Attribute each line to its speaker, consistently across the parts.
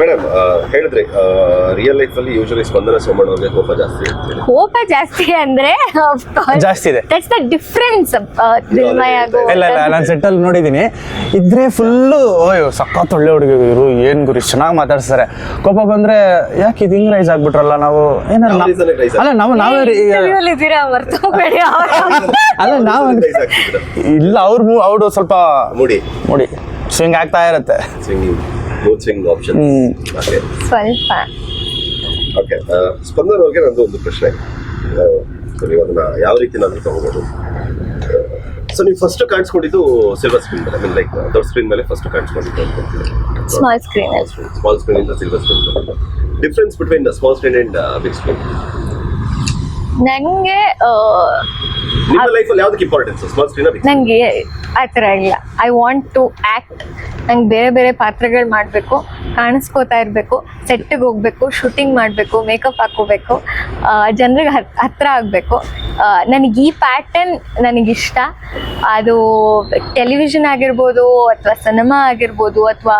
Speaker 1: Madam ಹೇಳಿದ್ರೆ real life ಅಲ್ಲಿ usually Spandana Somanna ಅವ್ರಿಗೆ ಕೋಪ ಜಾಸ್ತಿ ಅಂತ
Speaker 2: ಕೋಪ ಜಾಸ್ತಿ ಅಂದ್ರೆ
Speaker 3: ಜಾಸ್ತಿ ಇದೆ.
Speaker 2: ದಟ್ಸ್ ದ ಡಿಫ್ರೆನ್ಸ್
Speaker 3: ಇಲ್ಲ ಇಲ್ಲ ನಾನು ಸೆಟ್ಟಲ್ಲಿ ನೋಡಿದ್ದೀನಿ ಇದ್ರೆ ಫುಲ್ಲು ಅಯ್ಯೋ ಸಖತ್ ಒಳ್ಳೆ ಹುಡುಗಿ ಇವರು ಏನ್ ಗುರಿ ಚೆನ್ನಾಗಿ ಮಾತಾಡ್ಸ್ತಾರೆ. ಕೋಪ ಬಂದ್ರೆ ಯಾಕೆ ಇದು ಹಿಂಗ್ ರೈಸ್ ಆಗ್ಬಿಟ್ರಲ್ಲ ನಾವು? ಏನಾರ ಅಲ್ಲ ನಾವು ನಾವೇ ಅಲ್ಲ ನಾವು ಇಲ್ಲ ಅವ್ರು ಅವ್ರು ಸ್ವಲ್ಪ
Speaker 1: ಮುಡಿ.
Speaker 3: ಮುಡಿ. ಸ್ವಿಂಗ್ ಆಗ್ತಾ ಇರತ್ತೆ.
Speaker 1: ಸ್ವಿಂಗ್ ಆಪ್ಷನ್ ಓಕೆ
Speaker 2: ಸ್ವಲ್ಪ
Speaker 1: ಓಕೆ ಸ್ಪಂದನ ಅವ್ರಿಗೆ ನಂದು ಒಂದು ಪ್ರಶ್ನೆ. So ನೀವು ಅದನ್ನ ಯಾವ ರೀತಿ ನಾನು ತಗೋಬಹುದು ಸೊ ನೀವು ಫಸ್ಟ್ ಕಾಣಿಸ್ಕೊಂಡಿದ್ದು ಸಿಲ್ವರ್ ಸ್ಕ್ರೀನ್ ಮೇಲೆ ಐ ಮೀನ್ ಲೈಕ್ ದೊಡ್ಡ ಸ್ಕ್ರೀನ್ ಮೇಲೆ ಫಸ್ಟ್ ಕಾಣಿಸ್ಕೊಂಡಿದ್ದು
Speaker 2: ಸ್ಮಾಲ್ ಸ್ಕ್ರೀನ್
Speaker 1: ಸ್ಮಾಲ್ ಸ್ಕ್ರೀನ್ ಇಂದ silver screen difference between the small screen and big screen
Speaker 2: ನಂಗೆ ಆ,
Speaker 1: ನಿಮ್ಮ ಲೈಫಲ್ಲಿ ಯಾವ್ದಕ್ಕೆ ಇಂಪಾರ್ಟೆನ್ಸ್ ಸ್ಮಾಲ್ ಸ್ಕ್ರೀನ್ ಬಿಗ್
Speaker 2: ನಂಗೆ ಆ ಥರ ಇಲ್ಲ. ಐ ವಾಂಟ್ ಟು ಆಕ್ಟ್ ನಂಗೆ ಬೇರೆ ಬೇರೆ ಪಾತ್ರಗಳು ಮಾಡಬೇಕು. ಕಾಣಿಸ್ಕೋತಾ ಇರಬೇಕು ಸೆಟ್ಟಿಗೆ ಹೋಗ್ಬೇಕು ಶೂಟಿಂಗ್ ಮಾಡಬೇಕು ಮೇಕಪ್ ಹಾಕೋಬೇಕು ಜನರಿಗೆ ಹತ್ರ ಆಗಬೇಕು. ನನಗೆ ಈ ಪ್ಯಾಟರ್ನ್ ನನಗಿಷ್ಟ. ಅದು ಟೆಲಿವಿಷನ್ ಆಗಿರ್ಬೋದು ಅಥವಾ ಸಿನಿಮಾ ಆಗಿರ್ಬೋದು ಅಥವಾ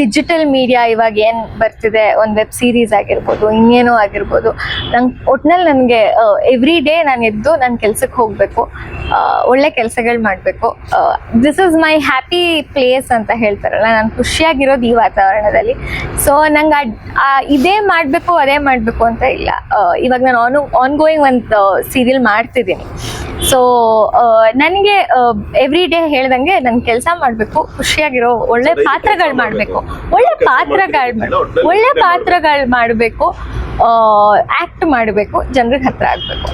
Speaker 2: ಡಿಜಿಟಲ್ ಮೀಡಿಯಾ ಇವಾಗ ಏನು ಬರ್ತಿದೆ, ಒಂದು ವೆಬ್ ಸೀರೀಸ್ ಆಗಿರ್ಬೋದು, ಇನ್ನೇನೋ ಆಗಿರ್ಬೋದು. ನಂಗೆ ಒಟ್ನಲ್ಲಿ ನನಗೆ ಎವ್ರಿ ಡೇ ನಾನು ಎದ್ದು ನನ್ನ ಕೆಲ್ಸಕ್ಕೆ ಹೋಗಬೇಕು. ಒಳ್ಳೆ ಕೆಲಸಗಳು ಮಾಡಬೇಕು. This is my happy place ಅಂತ ಹೇಳ್ತಾರಲ್ಲ, ನಾನು ಖುಷಿಯಾಗಿರೋದು ಈ ವಾತಾವರಣದಲ್ಲಿ ಸೊ ನಂಗೆ ಇದೇ ಮಾಡಬೇಕು ಅದೇ ಮಾಡಬೇಕು ಅಂತ ಇಲ್ಲ. ಇವಾಗ ನಾನು ಆನ್ ಆನ್ ಗೋಯಿಂಗ್ ಒಂದು ಸೀರಿಯಲ್ ಮಾಡ್ತಿದ್ದೀನಿ. ಸೊ ನನಗೆ ಎವ್ರಿ ಡೇ ಹೇಳ್ದಂಗೆ ನನ್ನ ಕೆಲಸ ಮಾಡಬೇಕು ಖುಷಿಯಾಗಿರೋ ಒಳ್ಳೆ ಪಾತ್ರಗಳ್ ಮಾಡಬೇಕು. ಒಳ್ಳೆ ಪಾತ್ರಗಳ್ ಒಳ್ಳೆ
Speaker 1: ಪಾತ್ರಗಳ್
Speaker 2: ಪಾತ್ರಗಳು ಮಾಡಬೇಕು. ಆ್ಯಕ್ಟ್ ಮಾಡಬೇಕು ಜನರಿಗೆ ಹತ್ರ ಆಗಬೇಕು.